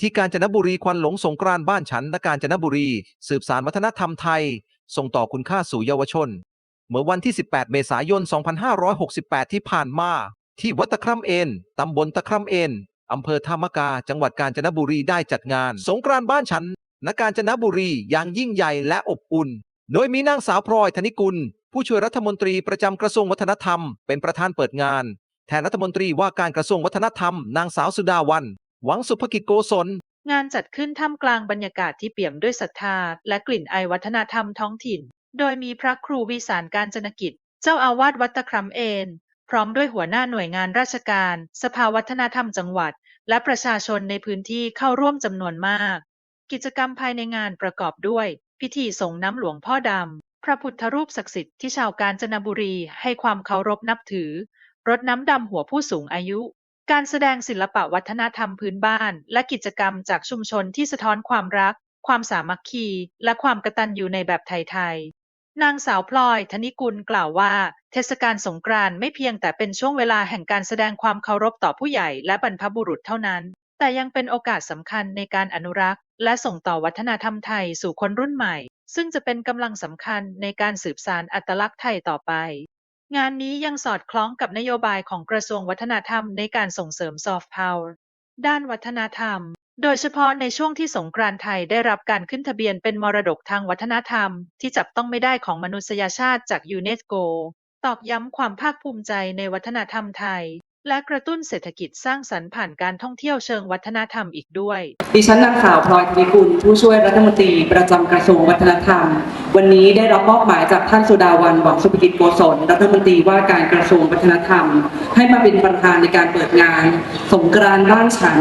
ที่กาญจนบุรีควันหลงสงกรานต์บ้านฉันณกาญจนบุรี สืบสารวัฒนธรรมไทย ส่งต่อคุณค่าสู่เยาวชน เมื่อวันที่ 18 เมษายน 2568 ที่ผ่านมา ที่วัดตะคร่ำเอ็นตำบลตะคร่ำเอ็นอำเภอธามกา จังหวัดกาญจนบุรีได้จัดงาน สงกรานต์บ้านฉันณกาญจนบุรีอย่างยิ่งใหญ่และอบอุ่น โดยมีนางสาวพลอยธนิกุล ผู้ช่วยรัฐมนตรีประจำกระทรวงวัฒนธรรม เป็นประธานเปิดงาน แทนรัฐมนตรีว่าการกระทรวงวัฒนธรรม นางสาวสุดาวัน หวังสุภกิจโกศลงานจัดขึ้นท่ามกลางบรรยากาศที่เปี่ยมด้วยศรัทธา และกลิ่นไอวัฒนธรรมท้องถิ่น โดยมีพระครูวิสารการจนกิจ เจ้าอาวาสวัดตะครำเอน พร้อมด้วยหัวหน้าหน่วยงานราชการ สภาวัฒนธรรมจังหวัด และประชาชนในพื้นที่เข้าร่วมจำนวนมาก กิจกรรมภายในงานประกอบด้วย พิธีส่งน้ำหลวงพ่อดำ พระพุทธรูปศักดิ์สิทธิ์ที่ชาวกาญจนบุรีให้ความเคารพนับถือ รดน้ำดำหัวผู้สูงอายุ การแสดงศิลปะวัฒนธรรมพื้นบ้าน และกิจกรรมจากชุมชนที่สะท้อนความรัก ความสามัคคี และความกตัญญูในแบบไทยๆ นางสาวพลอยธนิกุลกล่าวว่า เทศกาลสงกรานต์ไม่เพียงแต่เป็นช่วงเวลาแห่งการแสดงความเคารพต่อผู้ใหญ่และบรรพบุรุษเท่านั้น แต่ยังเป็นโอกาสสำคัญในการอนุรักษ์ และส่งต่อวัฒนธรรมไทยสู่คนรุ่นใหม่ ซึ่งจะเป็นกำลังสำคัญในการสืบสานอัตลักษณ์ไทยต่อไป งานนี้ยังสอดคล้องกับนโยบายของกระทรวงวัฒนธรรมในการส่งเสริมซอฟต์พาวเวอร์ด้านวัฒนธรรม โดยเฉพาะในช่วงที่สงกรานต์ไทยได้รับการขึ้นทะเบียนเป็นมรดกทางวัฒนธรรม ที่จับต้องไม่ได้ของมนุษยชาติจากยูเนสโก ตอกย้ำความภาคภูมิใจในวัฒนธรรมไทย และกระตุ้นเศรษฐกิจสร้างสรรค์ผ่านการท่องเที่ยวเชิงวัฒนธรรมอีกด้วย ดิฉันนางสาวพลอยธนิกุลผู้ช่วยรัฐมนตรีประจำกระทรวงวัฒนธรรม วันนี้ได้รับมอบหมายจากท่านสุดาวันหวังสุภกิจโกศลรัฐมนตรีว่าการกระทรวงวัฒนธรรม ให้มาเป็นประธานในการเปิดงาน สงกรานต์บ้านฉัน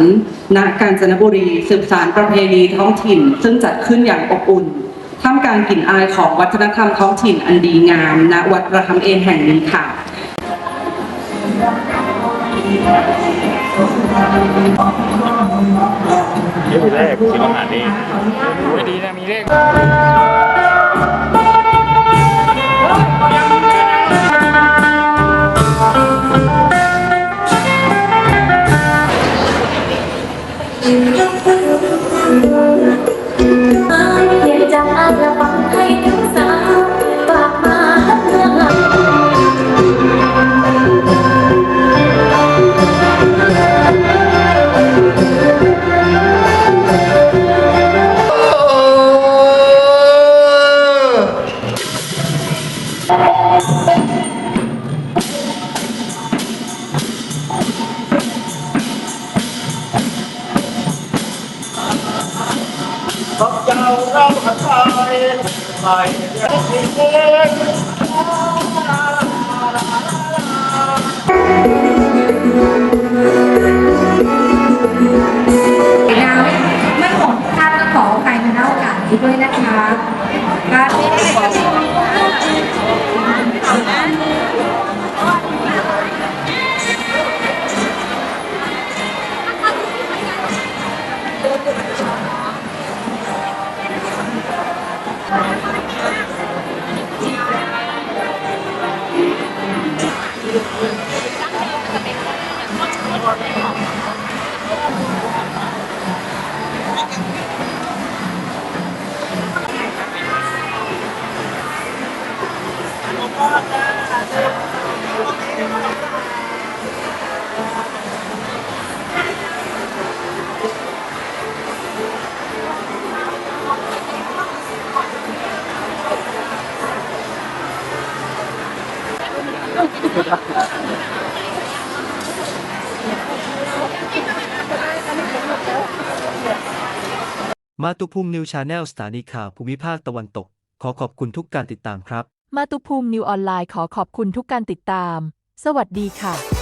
ณกาญจนบุรีสืบสารประเพณีท้องถิ่น ซึ่งจัดขึ้นอย่างอบอุ่นท่ามกลางกลิ่นอายของวัฒนธรรมท้องถิ่นอันดีงามณวัดระฆังเอนแห่งนี้ค่ะ เดี๋ยวมีเลขคิดว่าหานี่ไม่ดีนะมีเลข เจ้าเราขัดใจไปที่เล่นแล้วไม่หมดท่านก็ขออภัยมาณโอกาสนี้ด้วยนะคะการนี้ได้ มาตุภูมินิวชาแนลสถานีข่าวภูมิภาคตะวันตก ขอขอบคุณทุกการติดตามครับ มาตุภูมินิวออนไลน์ขอขอบคุณทุกการติดตาม สวัสดีค่ะ